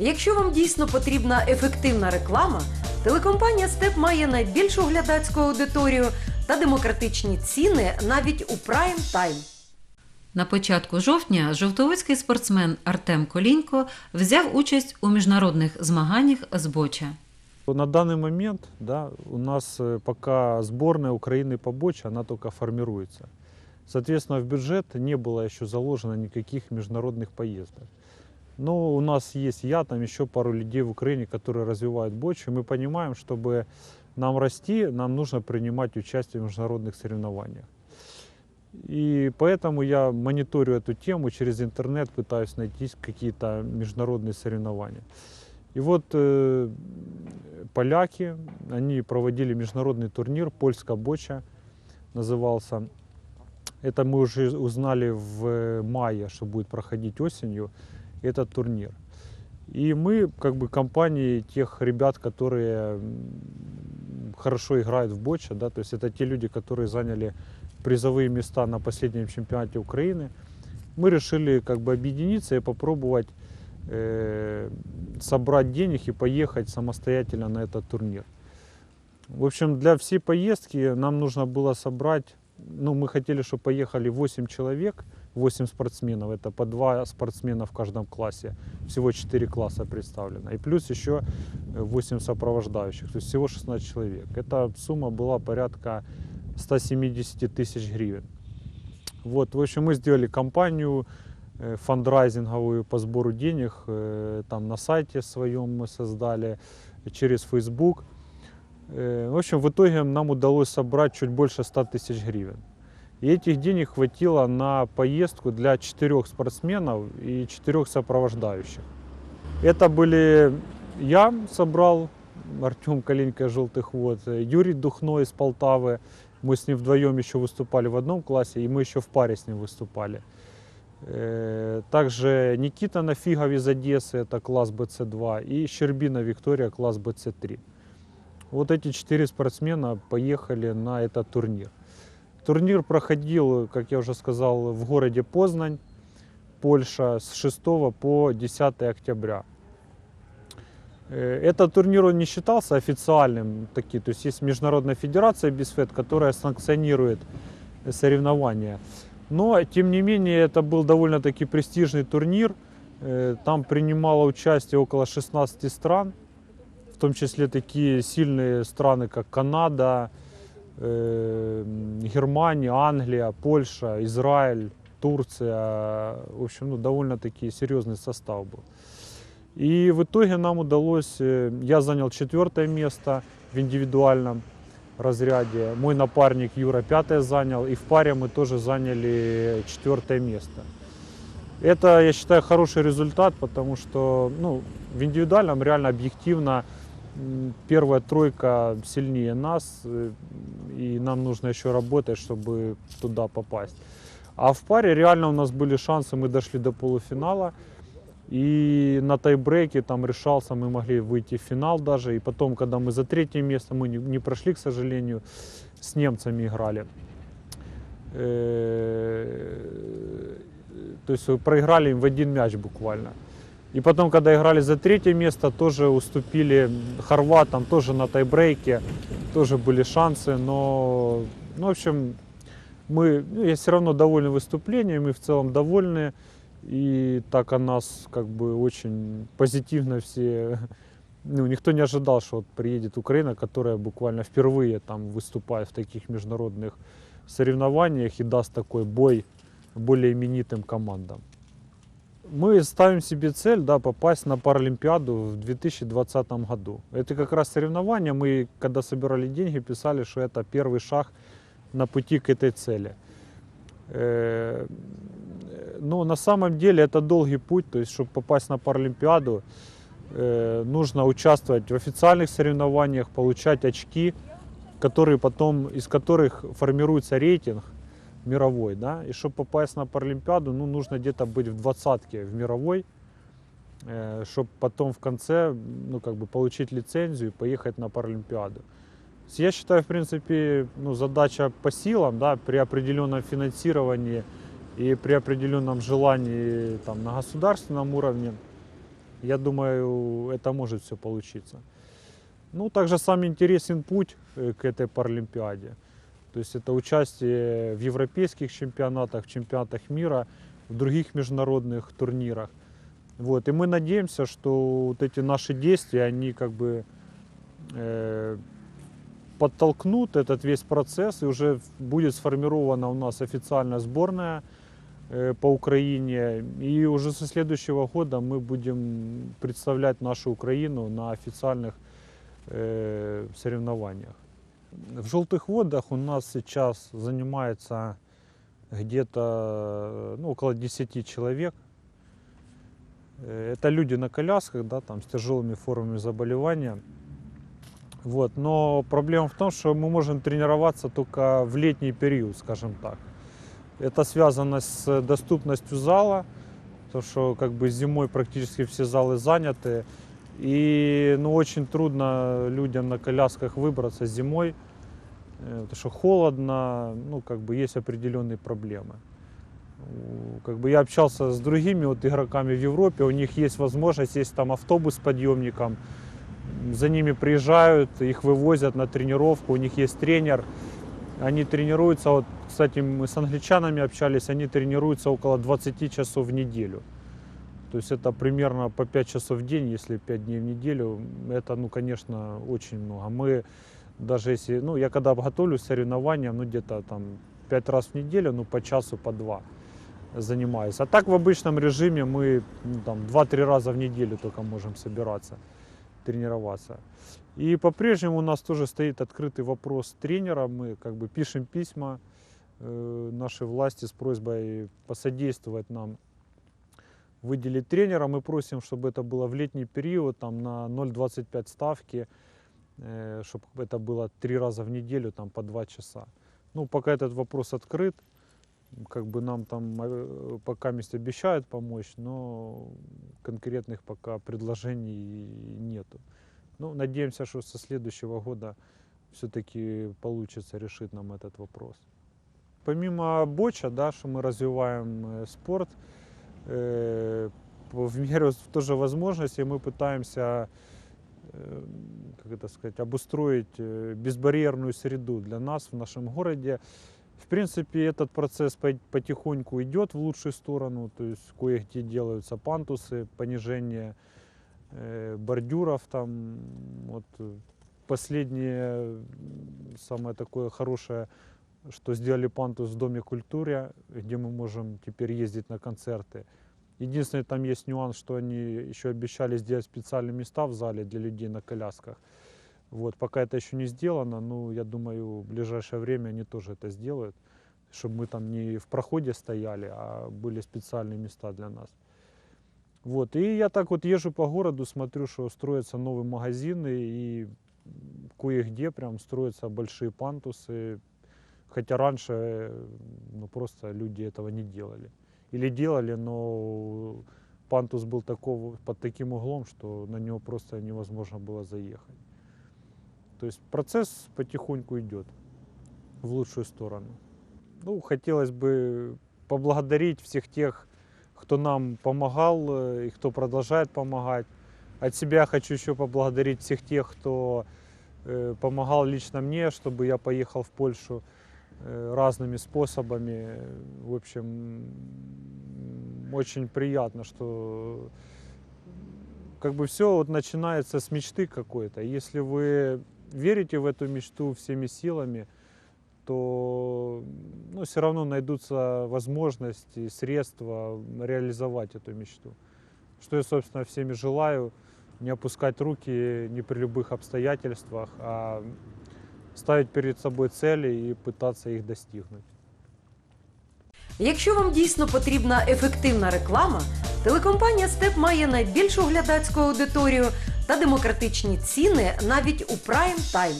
Якщо вам дійсно потрібна ефективна реклама, телекомпанія Степ має найбільшу глядацьку аудиторію та демократичні ціни навіть у прайм тайм. На початку жовтня жовтовицький спортсмен Артем Колінько взяв участь у міжнародних змаганнях з боча. На данный момент да, у нас э, пока сборная Украины по боче, она только формируется. Соответственно, в бюджет не было еще заложено никаких международных поездок. Но у нас есть я, там еще пару людей в Украине, которые развивают бочу. Мы понимаем, чтобы нам расти, нам нужно принимать участие в международных соревнованиях. И поэтому я мониторю эту тему через интернет, пытаюсь найти какие-то международные соревнования. И вот э, поляки, они проводили международный турнир, польская боча назывался. Это мы уже узнали в мае, что будет проходить осенью этот турнир. И мы, как бы, компании тех ребят, которые хорошо играют в боча, да, то есть это те люди, которые заняли призовые места на последнем чемпионате Украины, мы решили как бы объединиться и попробовать э, собрать денег и поехать самостоятельно на этот турнир. В общем, для всей поездки нам нужно было собрать, ну, мы хотели, чтобы поехали 8 человек, 8 спортсменов, это по 2 спортсмена в каждом классе, всего 4 класса представлено, и плюс еще 8 сопровождающих, то есть всего 16 человек. Эта сумма была порядка 170 тысяч гривен. Вот, в общем, мы сделали кампанию э, фандрайзинговую по сбору денег, э, там на сайте своем мы создали, через Facebook. Э, В общем, в итоге нам удалось собрать чуть больше 100 тысяч гривен. И этих денег хватило на поездку для четырех спортсменов и четырех сопровождающих. Это были я собрал, Артем Калинько из «Желтых вод», Юрий Духно из Полтавы. Мы с ним вдвоем еще выступали в одном классе, и мы еще в паре с ним выступали. Э, Также Никита Нафигов из Одессы, это класс БЦ-2, и Щербина Виктория, класс БЦ-3. Вот эти четыре спортсмена поехали на этот турнир. Турнир проходил, как я уже сказал, в городе Познань, Польша, с 6 по 10 октября. Э, Этот турнир он не считался официальным, таки, то есть есть Международная федерация БИСФЕД, которая санкционирует э, соревнования. Но, тем не менее, это был довольно-таки престижный турнир. Э, Там принимало участие около 16 стран, в том числе такие сильные страны, как Канада, Германия, Англия, Польша, Израиль, Турция. В общем, ну, довольно-таки серьезный состав был. И в итоге нам удалось, э, я занял четвертое место в индивидуальном разряде, мой напарник Юра пятое занял, и в паре мы тоже заняли четвертое место. Это, я считаю, хороший результат, потому что ну, в индивидуальном реально объективно первая тройка сильнее нас, э, и нам нужно еще работать, чтобы туда попасть. А в паре реально у нас были шансы, мы дошли до полуфинала, и на тайбрейке там решался, мы могли выйти в финал даже. И потом, когда мы за третье место, мы не, не прошли, к сожалению, с немцами играли. Э, То есть проиграли им в один мяч буквально. И потом, когда играли за третье место, тоже уступили хорватам, тоже на тайбрейке, тоже были шансы, но, ну, в общем, мы, ну, я все равно довольны выступлением, мы в целом довольны. И так о нас как бы очень позитивно все. Ну, никто не ожидал, что вот приедет Украина, которая буквально впервые там выступает в таких международных соревнованиях и даст такой бой более именитым командам. Мы ставим себе цель да, попасть на Паралимпиаду в 2020 году. Это как раз соревнования. Мы, когда собирали деньги, писали, что это первый шаг на пути к этой цели. Э, но на самом деле это долгий путь, то есть чтобы попасть на Паралимпиаду, э, нужно участвовать в официальных соревнованиях, получать очки, которые потом, из которых формируется рейтинг мировой, да, и чтобы попасть на Паралимпиаду, ну, нужно где-то быть в двадцатке в мировой, чтобы потом в конце, ну, как бы получить лицензию и поехать на Паралимпиаду. Я считаю, в принципе, ну, задача по силам, да, при определенном финансировании и при определенном желании там, на государственном уровне. Я думаю, это может все получиться. Ну, также сам интересен путь э, к этой Паралимпиаде. То есть это участие в европейских чемпионатах, в чемпионатах мира, в других международных турнирах. Вот. И мы надеемся, что вот эти наши действия, они как бы э, подтолкнут этот весь процесс, и уже будет сформирована у нас официальная сборная э, по Украине. И уже со следующего года мы будем представлять нашу Украину на официальных э, соревнованиях. В желтых водах у нас сейчас занимается где-то ну, около 10 человек. Э, Это люди на колясках, да, там, с тяжелыми формами заболевания. Вот. Но проблема в том, что мы можем тренироваться только в летний период, скажем так. Это связано с доступностью зала, потому что как бы зимой практически все залы заняты. И ну, очень трудно людям на колясках выбраться зимой, э, потому что холодно, ну, как бы есть определенные проблемы. Как бы я общался с другими вот игроками в Европе, у них есть возможность, есть там автобус с подъемником, за ними приезжают, их вывозят на тренировку, у них есть тренер, они тренируются, вот, кстати, мы с англичанами общались, они тренируются около 20 часов в неделю. То есть это примерно по 5 часов в день, если 5 дней в неделю. Это, ну, конечно, очень много. Мы даже если, ну, я когда готовлюсь к соревнованиям, ну, где-то там 5 раз в неделю, ну, по часу, по два занимаюсь. А так в обычном режиме мы ну, там 2-3 раза в неделю только можем собираться, тренироваться. И по-прежнему у нас тоже стоит открытый вопрос тренера. Мы как бы пишем письма э, нашей власти с просьбой посодействовать нам выделить тренера. Мы просим, чтобы это было в летний период, там на 0,25 ставки, э, чтобы это было три раза в неделю, там по два часа. Ну, пока этот вопрос открыт, как бы нам там э, пока мест обещают помочь, но конкретных пока предложений нету. Ну, надеемся, что со следующего года все-таки получится решить нам этот вопрос. Помимо боча, да, что мы развиваем э, спорт, по- в меру тоже возможности мы пытаемся э, как это сказать, обустроить э, безбарьерную среду для нас в нашем городе. В принципе, этот процесс по- потихоньку идет в лучшую сторону, то есть кое-где делаются пантусы, понижение э, бордюров там. Вот последнее самое такое хорошее, что сделали пантус в Доме культуры, где мы можем теперь ездить на концерты. Единственный там есть нюанс, что они еще обещали сделать специальные места в зале для людей на колясках. Вот, пока это еще не сделано, но я думаю, в ближайшее время они тоже это сделают, чтобы мы там не в проходе стояли, а были специальные места для нас. Вот, и я так вот езжу по городу, смотрю, что строятся новые магазины, и кое-где прям строятся большие пантусы, хотя раньше ну, просто люди этого не делали. Или делали, но пантус был такого, под таким углом, что на него просто невозможно было заехать. То есть процесс потихоньку идет в лучшую сторону. Ну, хотелось бы поблагодарить всех тех, кто нам помогал э, и кто продолжает помогать. От себя хочу еще поблагодарить всех тех, кто э, помогал лично мне, чтобы я поехал в Польшу разными способами. В общем, очень приятно, что как бы все вот начинается с мечты какой-то. Если вы верите в эту мечту всеми силами, то ну, все равно найдутся возможности, средства реализовать эту мечту. Что я, собственно, всеми желаю, не опускать руки ни при любых обстоятельствах, а ставить перед собою цілі і пытаться їх достигнуть. Якщо вам дійсно потрібна ефективна реклама, телекомпанія Степ має найбільшу глядацьку аудиторію та демократичні ціни навіть у прайм тайм.